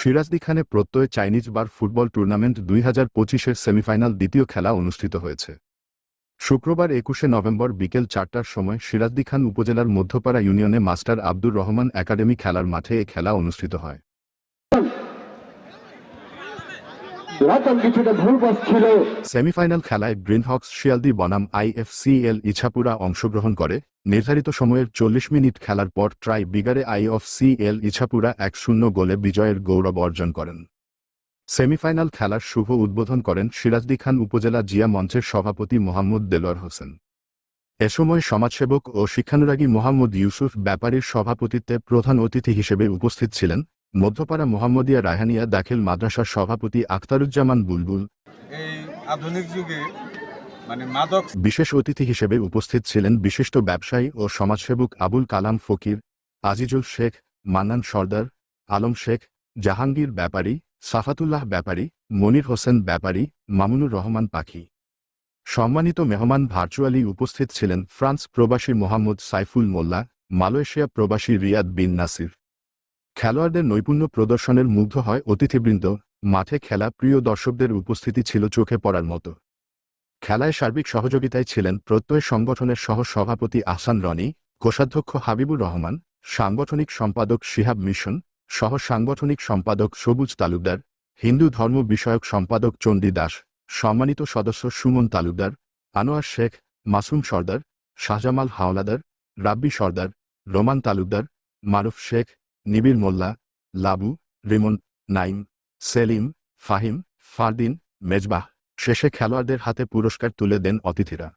সিরাজদি খানে প্রত্যয় চাইনিজ বার football tournament দুই হাজার পঁচিশের সেমিফাইনাল দ্বিতীয় খেলা অনুষ্ঠিত হয়েছে। শুক্রবার একুশে নভেম্বর বিকেল চারটার সময় সিরাজদি খান উপজেলার মধ্যপাড়া ইউনিয়নে মাস্টার আব্দুর রহমান একাডেমি খেলার মাঠে এ খেলা অনুষ্ঠিত হয়। সেমিফাইনাল খেলায় গ্রিনহক্স শিয়ালদি বনাম আইএফসিএল ইছাপুরা অংশগ্রহণ করে। নির্ধারিত সময়ের চল্লিশ মিনিট খেলার পর ট্রাই বিগারে আইএফসিএল ইছাপুরা এক শূন্য গোলে বিজয়ের গৌরব অর্জন করেন। সেমিফাইনাল খেলার শুভ উদ্বোধন করেন সিরাজদি খান উপজেলা জিয়া মঞ্চের সভাপতি মোহাম্মদ দেলোয়ার হোসেন। এ সময় সমাজসেবক ও শিক্ষানুরাগী মোহাম্মদ ইউসুফ ব্যাপারীর সভাপতিত্বে প্রধান অতিথি হিসেবে উপস্থিত ছিলেন মধ্যপাড়া মোহাম্মদিয়া রায়হানিয়া দাখিল মাদ্রাসার সভাপতি আখতারুজ্জামান বুলবুল এই আধুনিক যুগে মানে মাদক বিশেষ অতিথি হিসেবে উপস্থিত ছিলেন বিশিষ্ট ব্যবসায়ী ও সমাজসেবক আবুল কালাম ফকির আজিজুল শেখ মান্নান সর্দার আলম শেখ জাহাঙ্গীর ব্যাপারী সাফাতুল্লাহ ব্যাপারী মনির হোসেন ব্যাপারী মামুনুর রহমান পাখি। সম্মানিত মেহমান ভার্চুয়ালি উপস্থিত ছিলেন ফ্রান্স প্রবাসী মোহাম্মদ সাইফুল মোল্লা মালয়েশিয়া প্রবাসী রিয়াদ বিন নাসির। খেলোয়াড়দের নৈপুণ্য প্রদর্শনের মুগ্ধ হয় অতিথিবৃন্দ। মাঠে খেলা প্রিয় দর্শকদের উপস্থিতি ছিল চোখে পড়ার মতো। খেলায় সার্বিক সহযোগিতায় ছিলেন প্রত্যয় সংগঠনের সহ সভাপতি আহসান রনি, কোষাধ্যক্ষ হাবিবুর রহমান, সাংগঠনিক সম্পাদক শিহাব মিশন, সহ সাংগঠনিক সম্পাদক সবুজ তালুকদার, হিন্দু ধর্ম বিষয়ক সম্পাদক চণ্ডী দাস, সম্মানিত সদস্য সুমন তালুকদার, আনোয়ার শেখ, মাসুম সর্দার, শাহজামাল হাওলাদার, রাব্বি সর্দার, রোমান তালুকদার, মারুফ শেখ নিবির মোল্লা, লাবু, রিমন, নাইম, সেলিম, ফাহিম, ফারদিন, মেজবাহ, শেষে খেলোয়াড়দের হাতে পুরস্কার তুলে দেন অতিথিরা।